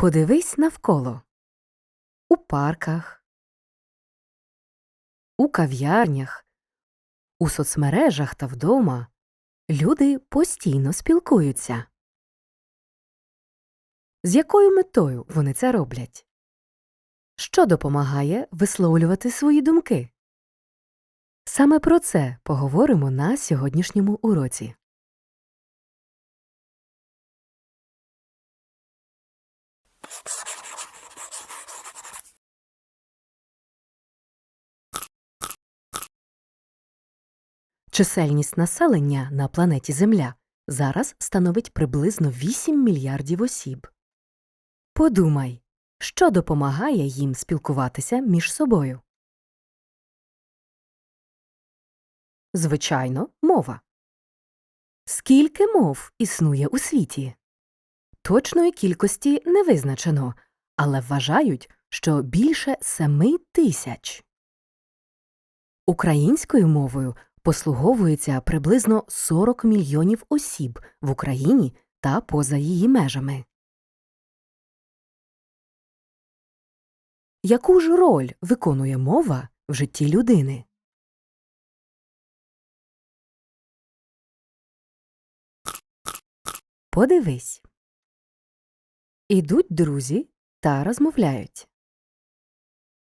Подивись навколо. У парках, у кав'ярнях, у соцмережах та вдома люди постійно спілкуються. З якою метою вони це роблять? Що допомагає висловлювати свої думки? Саме про це поговоримо на сьогоднішньому уроці. Чисельність населення на планеті Земля зараз становить приблизно 8 мільярдів осіб. Подумай, що допомагає їм спілкуватися між собою? Звичайно, мова. Скільки мов існує у світі? Точної кількості не визначено, але вважають, що більше семи тисяч. Українською мовою послуговується приблизно 40 мільйонів осіб в Україні та поза її межами. Яку ж роль виконує мова в житті людини? Подивись. Ідуть друзі та розмовляють.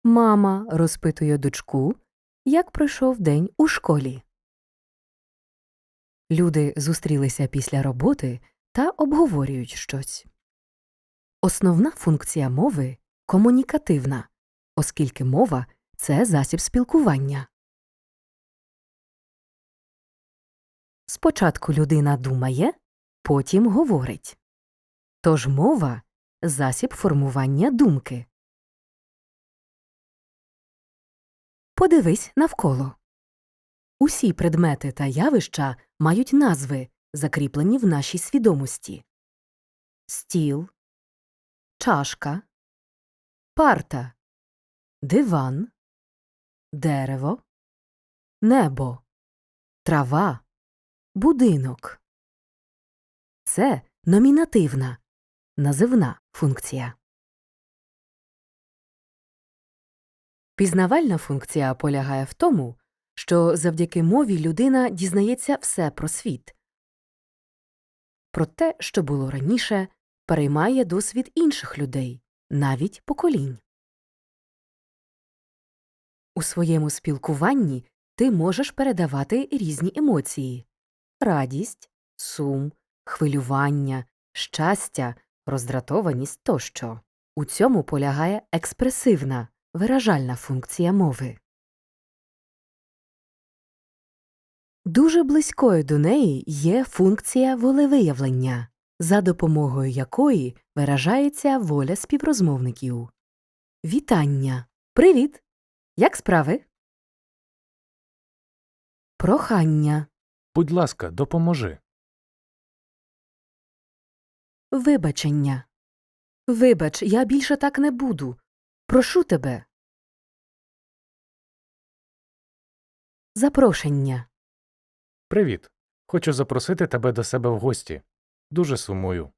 Мама розпитує дочку, як пройшов день у школі. Люди зустрілися після роботи та обговорюють щось. Основна функція мови комунікативна, оскільки мова це засіб спілкування. Спочатку людина думає, потім говорить. Тож мова засіб формування думки. Подивись навколо. Усі предмети та явища мають назви, закріплені в нашій свідомості. Стіл, чашка, парта, диван, дерево, небо, трава, будинок. Це номінативна, називна функція. Пізнавальна функція полягає в тому, що завдяки мові людина дізнається все про світ. Про те, що було раніше, переймає досвід інших людей, навіть поколінь. У своєму спілкуванні ти можеш передавати різні емоції радість, сум, хвилювання, щастя, роздратованість тощо. У цьому полягає експресивна, виражальна функція мови. Дуже близькою до неї є функція волевиявлення, за допомогою якої виражається воля співрозмовників. Вітання. Привіт. Як справи? Прохання. Будь ласка, допоможи. Вибачення. Вибач, я більше так не буду. Прошу тебе. Запрошення. Привіт. Хочу запросити тебе до себе в гості. Дуже сумую.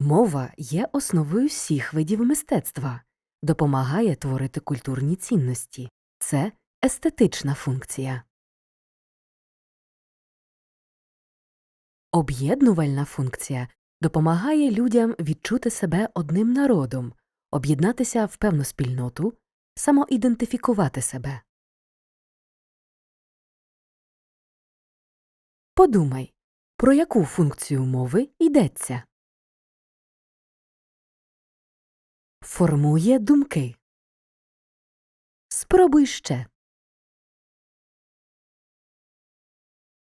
Мова є основою всіх видів мистецтва, допомагає творити культурні цінності. Це естетична функція. Об'єднувальна функція допомагає людям відчути себе одним народом, об'єднатися в певну спільноту, самоідентифікувати себе. Подумай, про яку функцію мови йдеться. Формує думки. Спробуй ще.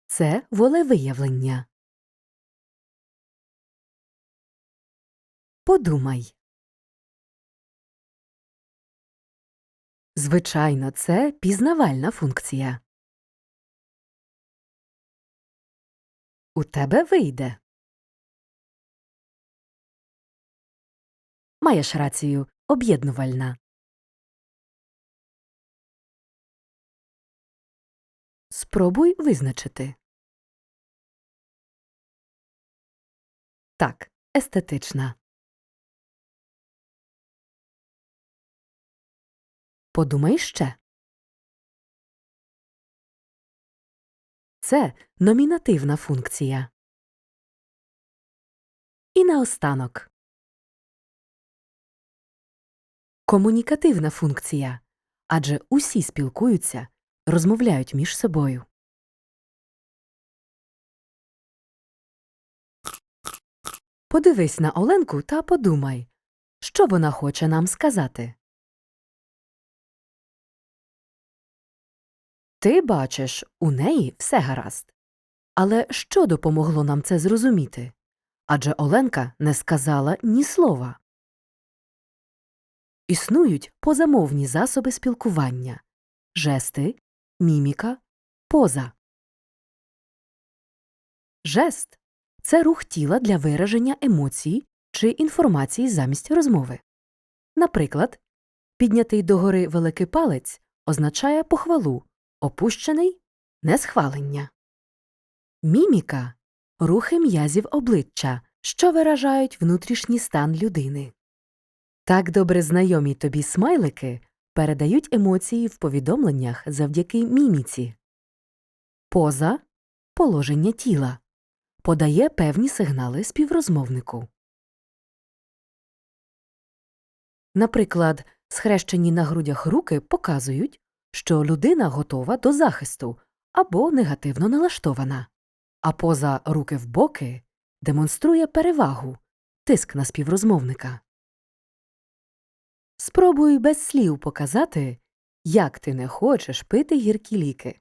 Це волевиявлення. Подумай. Звичайно, це пізнавальна функція. У тебе вийде. Маєш рацію об'єднувальна. Спробуй визначити. Так, естетична. Подумай ще. Це номінативна функція. І наостанок. Комунікативна функція. Адже усі спілкуються, розмовляють між собою. Подивись на Оленку та подумай, що вона хоче нам сказати. Ти бачиш, у неї все гаразд. Але що допомогло нам це зрозуміти? Адже Оленка не сказала ні слова. Існують позамовні засоби спілкування жести, міміка, поза. Жест це рух тіла для вираження емоцій чи інформації замість розмови. Наприклад, піднятий догори великий палець означає похвалу, опущений несхвалення. Міміка рухи м'язів обличчя, що виражають внутрішній стан людини. Так добре знайомі тобі смайлики передають емоції в повідомленнях завдяки міміці. Поза положення тіла подає певні сигнали співрозмовнику. Наприклад, схрещені на грудях руки показують, що людина готова до захисту або негативно налаштована, а поза руки в боки демонструє перевагу, тиск на співрозмовника. Спробуй без слів показати, як ти не хочеш пити гіркі ліки.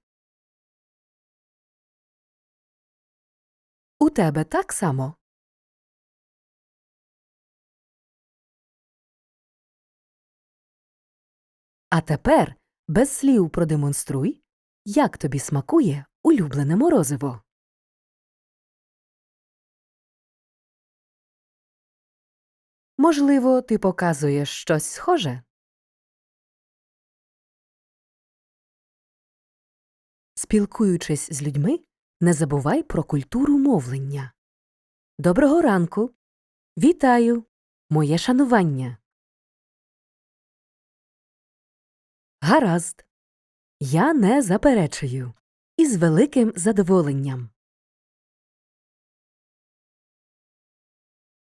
У тебе так само. А тепер без слів продемонструй, як тобі смакує улюблене морозиво. Можливо, ти показуєш щось схоже? Спілкуючись з людьми, не забувай про культуру мовлення. Доброго ранку. Вітаю. Моє шанування. Гаразд. Я не заперечую. Із великим задоволенням.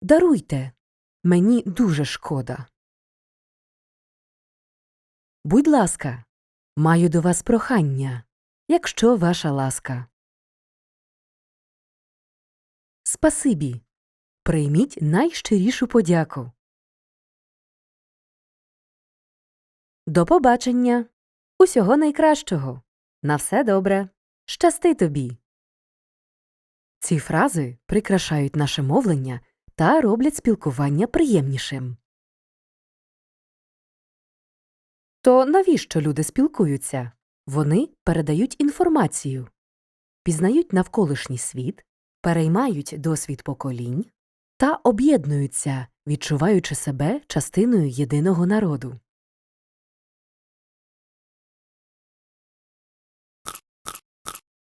Даруйте. Мені дуже шкода. Будь ласка, маю до вас прохання, якщо ваша ласка. Спасибі. Прийміть найщирішу подяку. До побачення. Усього найкращого. На все добре. Щасти тобі. Ці фрази прикрашають наше мовлення та роблять спілкування приємнішим. То навіщо люди спілкуються? Вони передають інформацію, пізнають навколишній світ, переймають досвід поколінь та об'єднуються, відчуваючи себе частиною єдиного народу.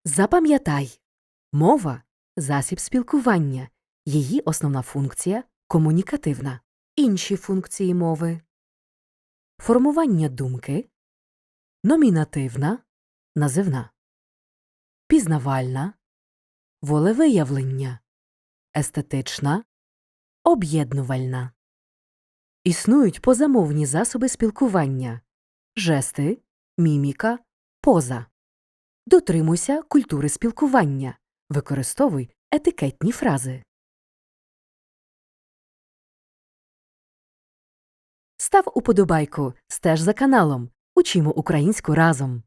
Запам'ятай мова засіб спілкування, її основна функція комунікативна. Інші функції мови формування думки, номінативна, називна, пізнавальна, волевиявлення, естетична, об'єднувальна. Існують позамовні засоби спілкування жести, міміка, поза. Дотримуйся культури спілкування. Використовуй етикетні фрази. Став уподобайку, стеж за каналом. Учимо українську разом.